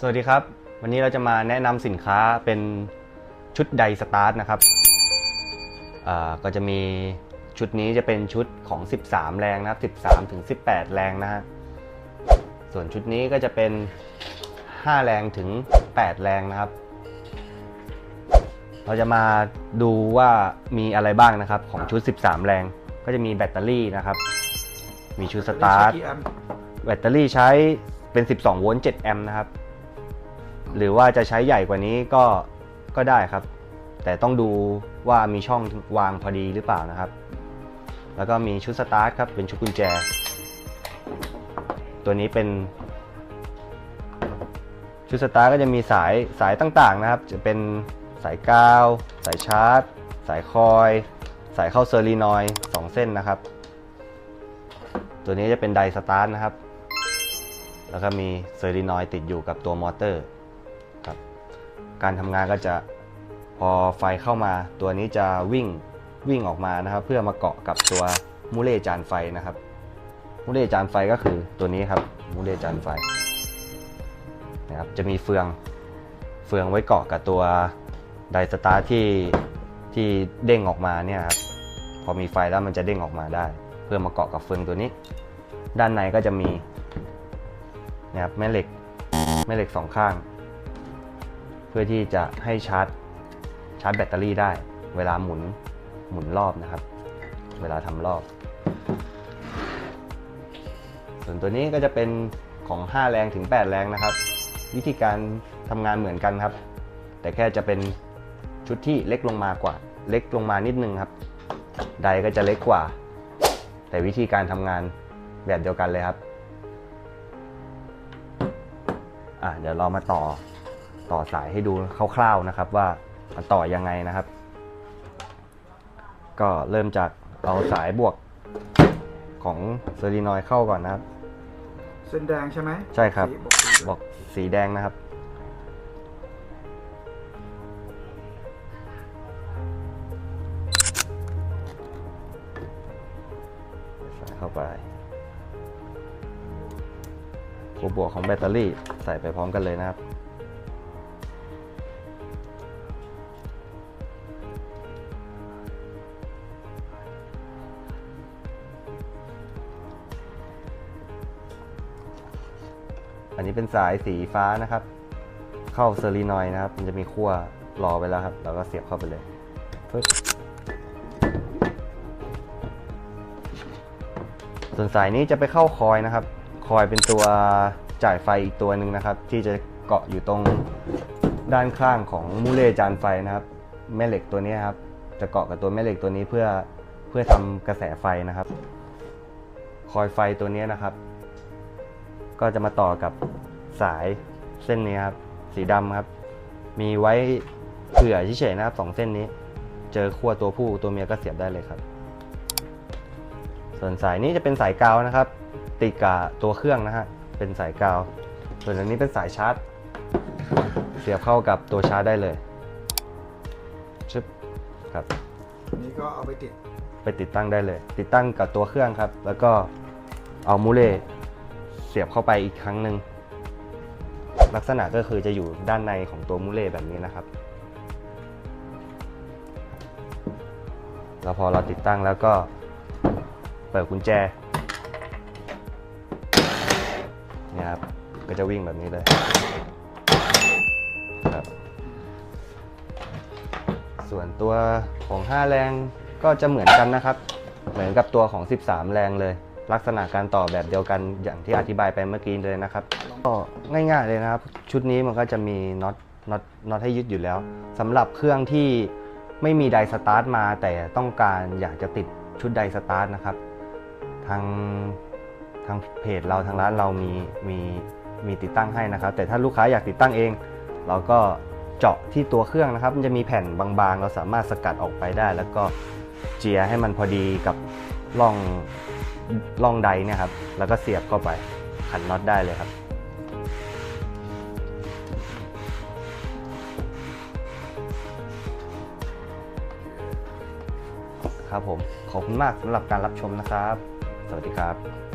สวัสดีครับ วันนี้เราจะมาแนะนำสินค้าเป็นชุดไดสตาร์ทนะครับอ่าก็จะมีชุดนี้จะเป็นชุดของ 13 แรงนะครับ 13 ถึง 18 แรงนะฮะส่วนชุดนี้ก็จะเป็น 5 แรงถึง 8 แรงนะครับ เราจะมาดูว่ามีอะไรบ้างนะครับของชุด 13 แรง ก็จะมีแบตเตอรี่นะครับ มีชุดสตาร์ทกี่แอมป์แบตเตอรี่ใช้เป็น 12 โวลต์ 7 แอมป์นะครับ หรือว่าจะใช้ใหญ่กว่านี้ก็ก็ได้ครับ แต่ต้องดูว่ามีช่องวางพอดีหรือเปล่านะครับ แล้วก็มีชุดสตาร์ทครับเป็นชุดกุญแจ ตัวนี้เป็น ชุดสตาร์ทก็จะมีสายสายต่างๆนะครับ จะเป็นสายกาว สายชาร์จ สายคอย สายเข้าเซอร์ลีนอยสองเส้นนะครับ ตัวนี้จะเป็นไดสตาร์ทนะครับ แล้วก็มีเซอร์ดินอยติดอยู่กับตัวมอเตอร์ การทำงานก็จะพอไฟเข้ามา ตัวนี้จะวิ่งวิ่งออกมานะครับ เพื่อมาเกาะกับตัวมูเลจานไฟนะครับ มูเลจานไฟก็คือตัวนี้ครับมูเลจานไฟนะครับจะมีเฟืองเฟืองไว้เกาะกับตัวไดสตาร์ที่ที่เด้งออกมาเนี่ยครับพอมีไฟแล้วมันจะเด้งออกมาได้ เพื่อมาเกาะกับเฟืองตัวนี้ ด้านในก็จะมีนะครับแม่เหล็กแม่เหล็กสองข้าง พื่อที่จะให้ชาร์จชาร์จแบตเตอรี่ได้ เวลาหมุนหมุนรอบนะครับ เวลาทำรอบ ส่วนตัวนี้ก็จะเป็นของ 5 แรงถึง 8 แรงนะครับ วิธีการทำงานเหมือนกันครับ แต่แค่จะเป็นชุดที่เล็กลงมากว่า เล็กลงมานิดนึงครับ ไดก็จะเล็กกว่า แต่วิธีการทำงานแบบเดียวกันเลยครับ อะเดี๋ยวเรามาต่อ ต่อสายให้ดูคร่าวๆนะครับว่ามันต่อยังไงนะครับ ก็เริ่มจากเอาสายบวกของเซอรีนอยเข้าก่อนนะครับ เส้นแดงใช่ไหมใช่ครับสีบอกสีบอกสีแดงนะครับ ใส่เข้าไปตัวบวกของแบตเตอรี่ใส่ไปพร้อมกันเลยนะครับ อันนี้เป็นสายสีฟ้านะครับ เข้าเซอรีนอยนะครับ มันจะมีขั้วรอไปแล้วครับ เราก็เสียบเข้าไปเลยปึ๊บส่วนสายนี้จะไปเข้าคอยนะครับ คอยเป็นตัวจ่ายไฟอีกตัวหนึ่งนะครับ ที่จะเกาะอยู่ตรงด้านข้างของมูเลจานไฟนะครับ แม่เหล็กตัวนี้ครับ จะเกาะกับตัวแม่เหล็กตัวนี้เพื่อเพื่อทำกระแสไฟนะครับ คอยไฟตัวนี้นะครับ ก็จะมาต่อกับสายเส้นนี้ครับ สีดำครับ มีไว้เผื่อเฉยๆนะครับสองเส้นนี้ เจอขั้วตัวผู้ตัวเมียก็เสียบได้เลยครับ ส่วนสายนี้จะเป็นสายกาวนะครับ ติดกับตัวเครื่องนะฮะเป็นสายกาว ส่วนอันนี้เป็นสายชาร์จ เสียบเข้ากับตัวชาร์จได้เลยชึบครับอันนี้ก็เอาไปติดไปติดตั้งได้เลย ติดตั้งกับตัวเครื่องครับ แล้วก็เอามูเล่เสียบเข้าไปอีกครั้งหนึ่งลักษณะก็คือจะอยู่ด้านในของตัวมูเล่แบบนี้นะครับ แล้วพอเราติดตั้งแล้วก็เปิดกุญแจเนี่ยครับก็จะวิ่งแบบนี้เลยครับส่วนตัวของ 5 แรงก็จะเหมือนกันนะครับ เหมือนกับตัวของ 13 แรงเลย ลักษณะการต่อแบบเดียวกันอย่างที่อธิบายไปเมื่อกี้เลยนะครับ ก็ง่ายๆเลยนะครับ ชุดนี้มันก็จะมีน็อตน็อตน็อตให้ยึดอยู่แล้วสำหรับเครื่องที่ไม่มีไดสตาร์ทมา แต่ต้องการอยากจะติดชุดไดสตาร์ทนะครับ ทางทางเพจเราทางร้านเรามีมีมีติดตั้งให้นะครับ แต่ถ้าลูกค้าอยากติดตั้งเอง เราก็เจาะที่ตัวเครื่องนะครับ มันจะมีแผ่นบางๆ เราสามารถสกัดออกไปได้ แล้วก็เจียให้มันพอดีกับร่อง ล่องใดเนี่ยครับ แล้วก็เสียบเข้าไปขันน็อตได้เลยครับ ครับผม ขอบคุณมากสำหรับการรับชมนะครับ สวัสดีครับ